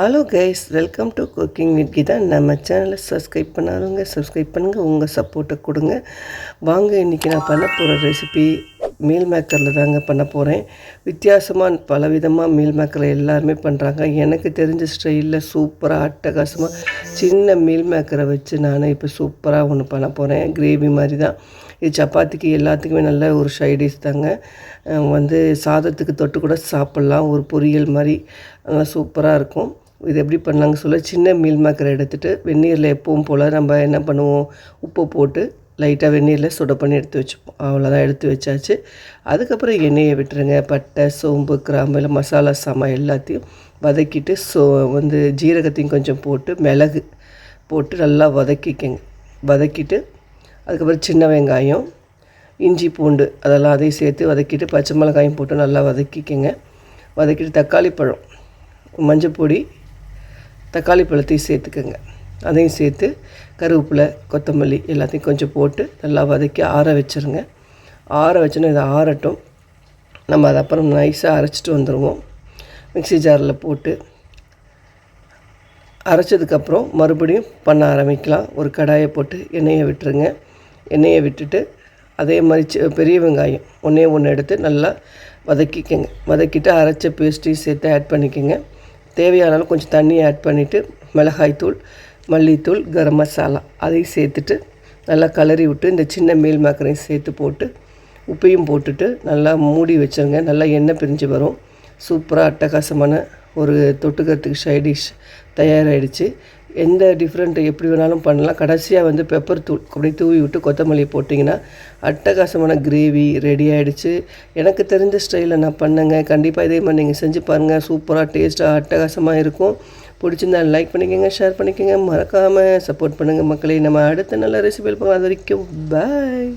Hello guys welcome to cooking with Geetha நம்ம சேனலை subscribe பண்ணாதவங்க சப்ஸ்கிரைப் பண்ணுங்கள் உங்கள் சப்போர்ட்டை கொடுங்க. வாங்க இன்றைக்கி நான் பண்ண போகிற ரெசிபி மீல் மேக்கரில் தாங்க பண்ண போகிறேன் வித்தியாசமாக பலவிதமாக மீல் மேக்கரை எல்லாருமே பண்ணுறாங்க எனக்கு தெரிஞ்ச ஸ்டைலில் சூப்பராக அட்டகாசமாக சின்ன மீல் மேக்கரை வச்சு நான் இப்போ சூப்பராக ஒன்று பண்ண போகிறேன் கிரேவி மாதிரி தான். இது சப்பாத்திக்கு எல்லாத்துக்குமே நல்ல ஒரு ஷைடிஷ் தாங்க. வந்து சாதத்துக்கு தொட்டு கூட சாப்பிட்லாம். ஒரு பொரியல் மாதிரி. நல்லா சூப்பராக இருக்கும். இது எப்படி பண்ணாங்க சொல்ல சின்ன மீல் மேக்கரை எடுத்துகிட்டு வெந்நீரில் எப்பவும் போல் நம்ம என்ன பண்ணுவோம் உப்பு போட்டு லைட்டாக வெந்நீரில் சுட பண்ணி எடுத்து வச்சுப்போம். அவ்வளோதான் எடுத்து வச்சாச்சு. அதுக்கப்புறம் எண்ணெயை விட்டுருங்க. பட்டை சோம்பு கிராம்பு இல்லை மசாலா சாமான் எல்லாத்தையும் வதக்கிட்டு சோ வந்து ஜீரகத்தையும் கொஞ்சம் போட்டு மிளகு போட்டு நல்லா வதக்கிக்கங்க. வதக்கிட்டு அதுக்கப்புறம் சின்ன வெங்காயம் இஞ்சி பூண்டு அதெல்லாம் அதையும் சேர்த்து வதக்கிட்டு பச்சை மிளகாயும் போட்டு நல்லா வதக்கிக்கங்க. வதக்கிட்டு தக்காளி பழம் மஞ்சள் பொடி தக்காளி பழத்தையும் சேர்த்துக்கோங்க. அதையும் சேர்த்து கருவேப்பிலை கொத்தமல்லி எல்லாத்தையும் கொஞ்சம் போட்டு நல்லா வதக்கி ஆற வச்சுருங்க. ஆற வச்சோன்னா இதை ஆறட்டும். நம்ம அதை அப்புறம் நைஸாக அரைச்சிட்டு வந்துடுவோம் மிக்ஸி ஜாரில் போட்டு அரைச்சதுக்கப்புறம் மறுபடியும் பண்ண ஆரம்பிக்கலாம். ஒரு கடாயை போட்டு எண்ணெயை விட்டுருங்க. எண்ணெயை விட்டுட்டு அதே மாதிரி பெரிய வெங்காயம் ஒன்றே ஒன்று எடுத்து நல்லா வதக்கிக்கங்க. வதக்கிட்டு அரைச்ச பேஸ்ட்டையும் சேர்த்து ஆட் பண்ணிக்கோங்க. தேவையான கொஞ்சம் தண்ணி ஆட் பண்ணிவிட்டு மிளகாய்த்தூள் மல்லித்தூள் கரம் மசாலா அதையும் சேர்த்துட்டு நல்லா கலரி விட்டு இந்த சின்ன மீல் மேக்கரையும் சேர்த்து போட்டு உப்பையும் போட்டுட்டு நல்லா மூடி வச்சுருங்க. நல்லா எண்ணெய் பிரிஞ்சு வரும். சூப்பராக அட்டகாசமான ஒரு தொட்டுக்கிறதுக்கு சைடிஷ் தயாராகிடுச்சு எந்த டிஃப்ரெண்ட்டு எப்படி வேணாலும் பண்ணலாம். கடைசியாக வந்து பெப்பர் தூள் அப்படியே தூவி விட்டு கொத்தமல்லி போட்டிங்கன்னா அட்டகாசமான கிரேவி ரெடி ஆகிடுச்சு எனக்கு தெரிஞ்ச ஸ்டைலில் நான் பண்ணேங்க. கண்டிப்பாக இதே மாதிரி நீங்கள் செஞ்சு பாருங்கள் சூப்பராக டேஸ்ட்டாக அட்டகாசமாக இருக்கும். பிடிச்சிருந்தா லைக் பண்ணிக்கோங்க ஷேர் பண்ணிக்கோங்க. மறக்காமல் சப்போர்ட் பண்ணுங்கள் மக்களே. நம்ம அடுத்த நல்ல ரெசிபியில் பார்க்கலாம் அது வரைக்கும் பாய்